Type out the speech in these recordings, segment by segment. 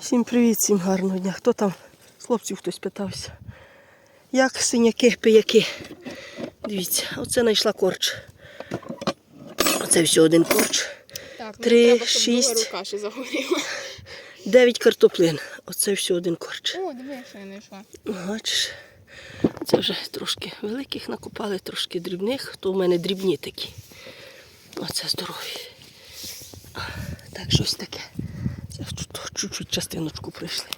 Всім привіт, всім гарного дня. Хто там? З хлопців хтось питався. Як синяки, пияки. Дивіться, оце знайшла корч. Оце все один корч. Так, Три, треба, щоб шість. друга рука ще загоріла. Дев'ять картоплин. Оце все один корч. О, диви, що я знайшла. Бачиш, це вже трошки великих накопали, трошки дрібних, то в мене дрібні такі. Оце здорові. Так, щось таке. Це чу- чуть-чуть частиночку прийшли.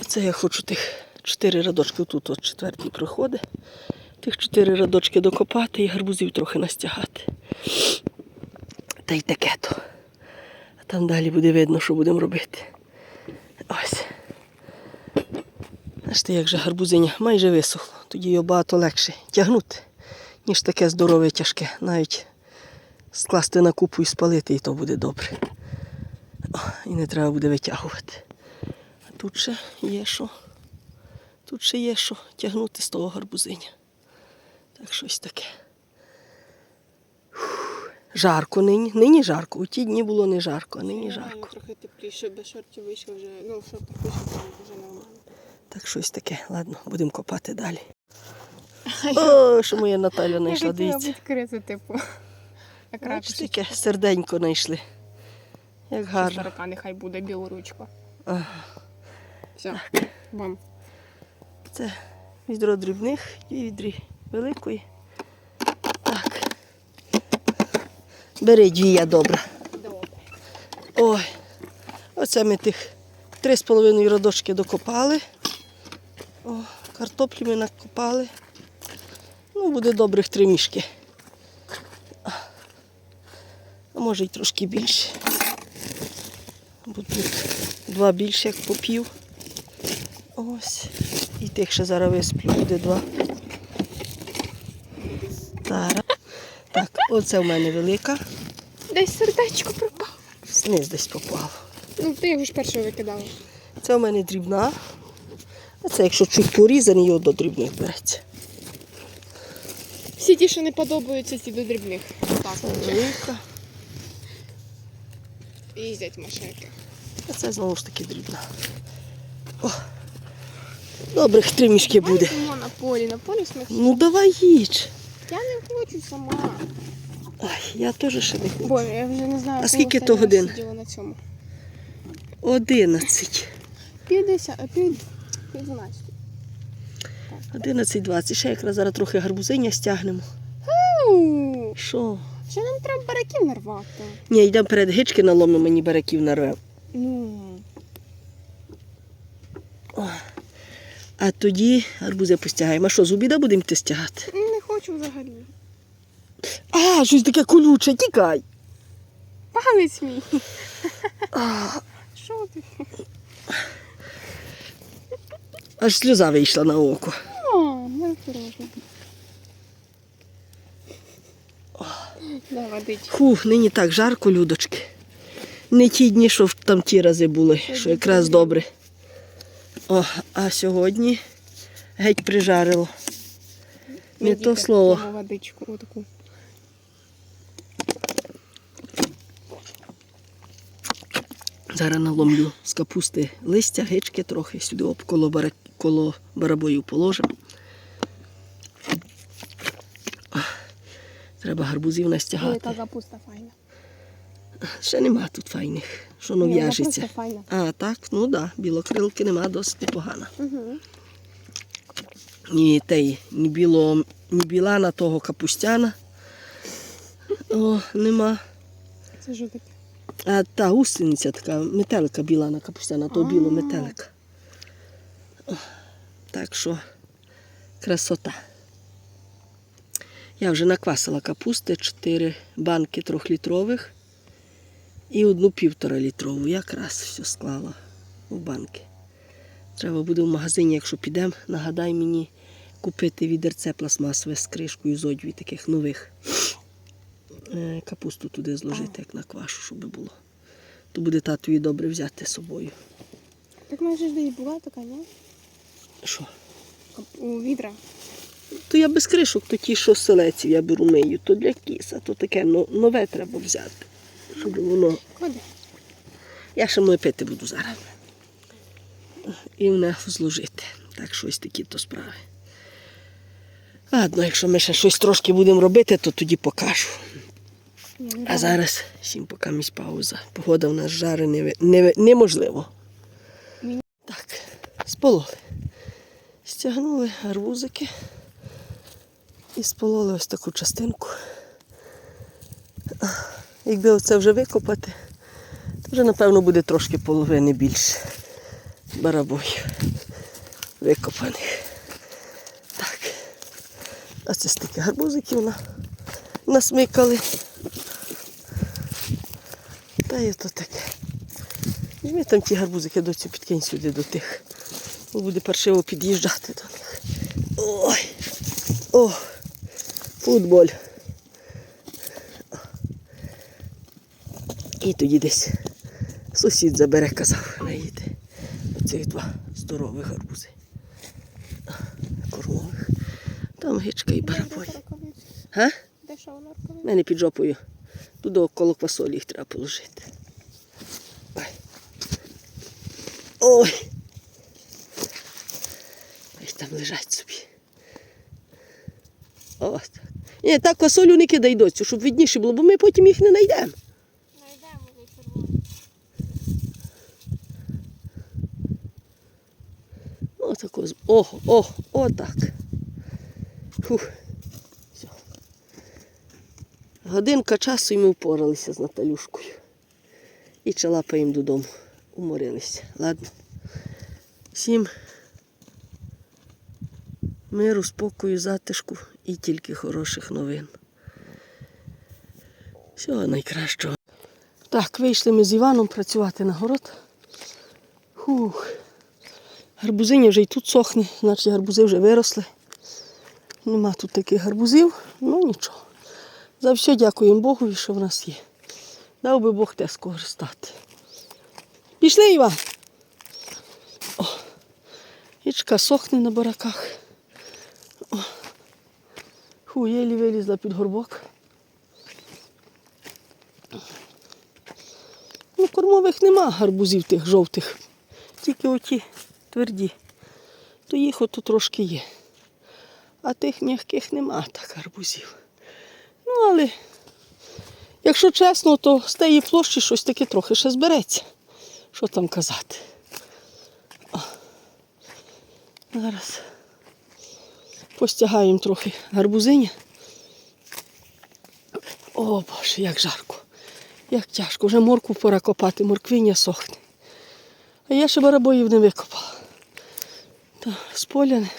Оце я хочу тих чотири радочки, тут от четвертий проходить. Тих чотири радочки докопати і гарбузів трохи настягати. Та й таке то. А там далі буде видно, що будемо робити. Ось. Бачите, як же гарбузиня майже висохло. Тоді його багато легше тягнути, ніж таке здорове тяжке. Навіть скласти на купу і спалити, і то буде добре. І не треба буде витягувати. А тут ще є що. Тут ще є що тягнути з того гарбузиня. Так щось таке. Фух. Жарко нині. Нині жарко. У ті дні було не жарко, а нині жарко. Трохи тепліше, без шортів вийшло вже, ну, в шортах вже нормально. Так щось таке. Ладно, будемо копати далі. О, що моя Наталя знайшла, Я хотіла дивіться. відкрити, типу. Бачите, таке серденько знайшли. Як гарно. Старика нехай буде білу ручку. Ага. Все, бам. Це відро дрібних і відрі великої. Так. Бери дві я добра. Добре. Ой. Оце ми тих три з половиною родочки докопали. О, картоплі ми накопали. Ну, буде добрих три мішки. А може й трошки більше. Будуть два більше, як по пів. Ось. І тих ще зараз висплю, буде два. Зараз. Так, оце в мене велика. Десь сердечко пропало. Сниз десь попало. Ну, ти його ж першого викидала. Це у мене дрібна. А це якщо чуть порізаний, його до дрібних береться. Всі ті, що не подобаються, ті до дрібних. Так, велика. Їздять машинки. А це знову ж таки дрібна. О, добрих три мішки буде. Сама на полі, на полі смачно. Ну давай їдь. Я не хочу сама. Ой, я теж ще не хочу. Боже, я вже не знаю, А скільки то годин? сиділа на цьому. Одинадцять. 50, а пів, пів 12. Одинадцять двадцять. Ще якраз зараз трохи гарбузиня стягнемо. Що? Ще нам треба бараків нарвати. Ні, йдемо перед гички наломимо, мені бараків нарвемо. Ну, А тоді гарбузи постягаємо. А що, з обіда будемо те стягати? не хочу взагалі. А, щось таке колюче, тікай. Палець мій. Що ти? аж сльоза вийшла на око. О, не осторожно. Да. Фух, нині так жарко, людочки. Не ті дні, що там ті рази були, що якраз добре. О, а сьогодні геть прижарило. Не то слово. водичку отаку. Зараз наломлю з капусти листя, гички трохи, сюди об коло, бара... коло барабою положимо. Треба гарбузів настягати. яка капуста файна. Ще нема тут файних, що вона в'яжеться. А, так, ну так, да, білокрилки нема, досить непогана. Угу. Ні тей, ні біло, ні білана того капустяна. О, нема. Це що таке? А та гусениця така, метелика білана капустяна, то біло метелика. Так що красота. Я вже наквасила капусти, 4 банки трьохлітрових і одну півтора літрову. Якраз все склала в банки. Треба буде в магазині, якщо підемо, нагадай мені купити відерце пластмасове з кришкою з одві таких нових. Е, Капусту туди зложити, як на квашу, щоб було. То буде татові добре взяти з собою. Так майже ж була така, ні? Що? У відра. То я без кришок, то ті, що селеців я беру мию, то для кіса, то таке ну, нове треба взяти. Щоб воно. Я ще лепити буду зараз. і в нього зложити. Так що ось такі то справи. Ладно, якщо ми ще щось трошки будемо робити, то тоді покажу. А зараз всім поки місь пауза. Погода в нас жари не, не, неможливо. Так, спололи. Стягнули гарбузики і спололи ось таку частинку. Якби оце вже викопати, то вже, напевно, буде трошки половини більше барабоїв викопаних. Так. А це стільки гарбузиків на, насмикали. Та й то таке. Візьми там ті гарбузики доцю підкинь сюди до тих. Бо буде паршиво під'їжджати до них. Ой! О! Футболь. І тоді десь сусід забере, казав, наїде. Оцих два здорових гарбузи. Кормових. Там гичка і барабой. Га? У мене під жопою. Туди около квасолі їх треба положити. Ой. Ой. Ось там лежать собі. Ось так. Ні, так квасолю не кидай доцю, щоб видніше було, бо ми потім їх не знайдемо. Знайдемо вже червоні. Отако. О, о, отак. Фух. Все. Годинка часу і ми впоралися з Наталюшкою. І чалапаємо додому. Уморилися. Ладно. Всім миру, спокою, затишку і тільки хороших новин. Всього найкращого. Так, вийшли ми з Іваном працювати на город. Фух. Гарбузиня вже й тут сохне, значить гарбузи вже виросли. Нема тут таких гарбузів, ну нічого. За все дякуємо Богові, що в нас є. Дав би Бог те скористати. Пішли, Іван. О, Річка сохне на бараках. Фу, єлі вилізла під горбок. Ну, кормових нема гарбузів тих жовтих. Тільки оті тверді. То їх ото трошки є. А тих м'яких нема так гарбузів. Ну, але, якщо чесно, то з тієї площі щось таке трохи ще збереться. Що там казати? О. Зараз постягаємо трохи гарбузиня. О Боже, як жарко, як тяжко. Вже моркву пора копати, морквиня сохне. А я ще барабоїв не викопала. Та споляне,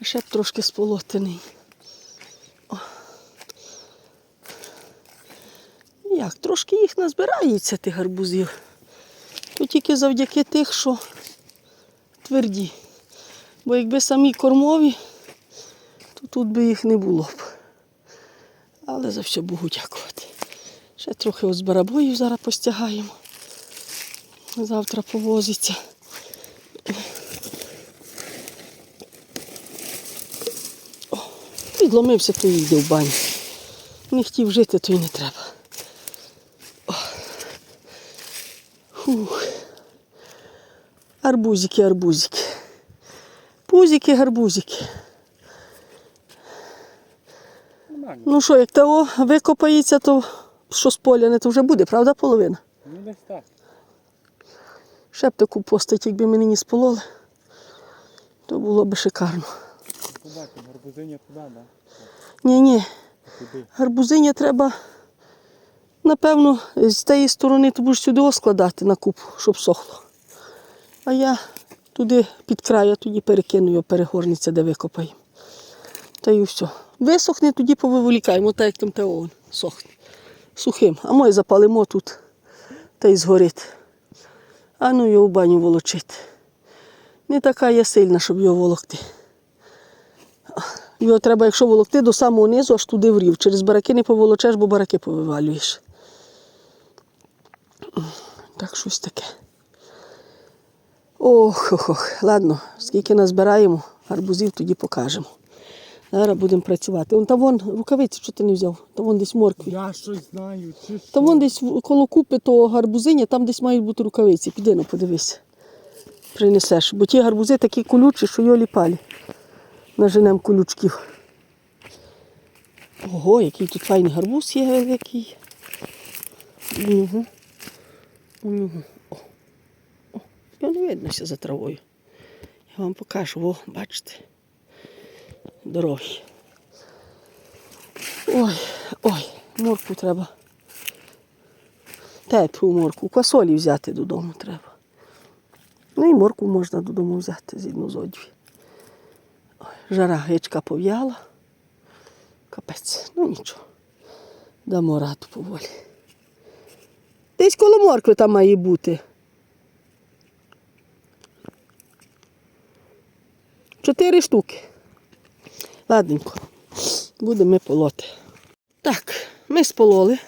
а ще б трошки сполотений. О. Як, трошки їх назбирається, тих гарбузів. То тільки завдяки тих, що тверді. Бо якби самі кормові, тут би їх не було б. Але за все Богу дякувати. Ще трохи от з барабоїв зараз постягаємо. Завтра повозиться. О, Підломився, то йде в баню. Не хотів жити, то й не треба. О. Фух. Арбузики, арбузики. Пузики, гарбузики. Нормально. Ну що, як того викопається, то що з поля не то вже буде, правда, половина? Ну десь так. Ще б таку постать, якби ми нині спололи, то було б шикарно. Побачимо, гарбузиня туди, да? Ні-ні, гарбузиня треба, напевно, з тієї сторони ти будеш сюди складати на купу, щоб сохло. А я туди під край, я тоді перекину його, перегорниця, де викопаємо. Та й все. Висохне, тоді повиволікаємо, так як там те он сохне. Сухим. А ми запалимо тут та й згорить. А ну його в баню волочити. Не така я сильна, щоб його волокти. Його треба, якщо волокти, до самого низу, аж туди в рів. Через бараки не поволочеш, бо бараки повивалюєш. Так щось таке. Ох, ох, ох. Ладно, скільки назбираємо, гарбузів тоді покажемо. Зараз будемо працювати. Вон там вон рукавиці, що ти не взяв? Там вон десь моркві. Я щось знаю, чи що. Там вон десь коло купи того гарбузиня, там десь мають бути рукавиці. Піди ну подивися. принесеш. Бо ті гарбузи такі колючі, що йолі палі. Наженем колючків. Ого, який тут файний гарбуз є великий. Угу. Угу. О. О. Його не виднося за травою. Я вам покажу, о, бачите. Дороги. Ой, ой, морку треба. Теплу морку, квасолі взяти додому треба. Ну і морку можна додому взяти згідно з одві. Жара гичка пов'яла. Капець, ну нічого. Дамо раду поволі. Десь коло моркви там має бути. Чотири штуки. Ладненько. Будемо полоти. Так, ми спололи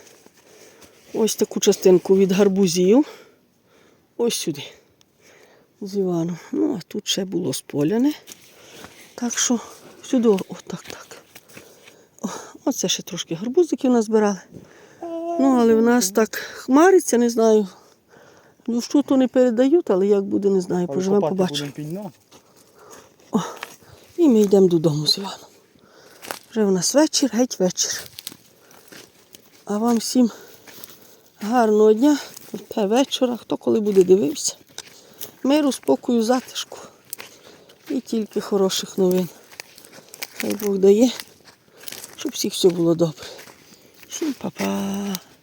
ось таку частинку від гарбузів. Ось сюди. З Іваном. Ну, а тут ще було споляне. Так що сюди, отак, так. О, оце ще трошки гарбузиків назбирали. Ну, але в нас так хмариться, не знаю. Дощу то не передають, але як буде, не знаю. Поживемо, побачимо. Пільно. І ми йдемо додому з Іваном. Вже в нас вечір, геть вечір. А вам всім гарного дня, вечора, хто коли буде дивився. Миру, спокою, затишку. І тільки хороших новин. Хай Бог дає, щоб всіх все було добре. Всім па-па.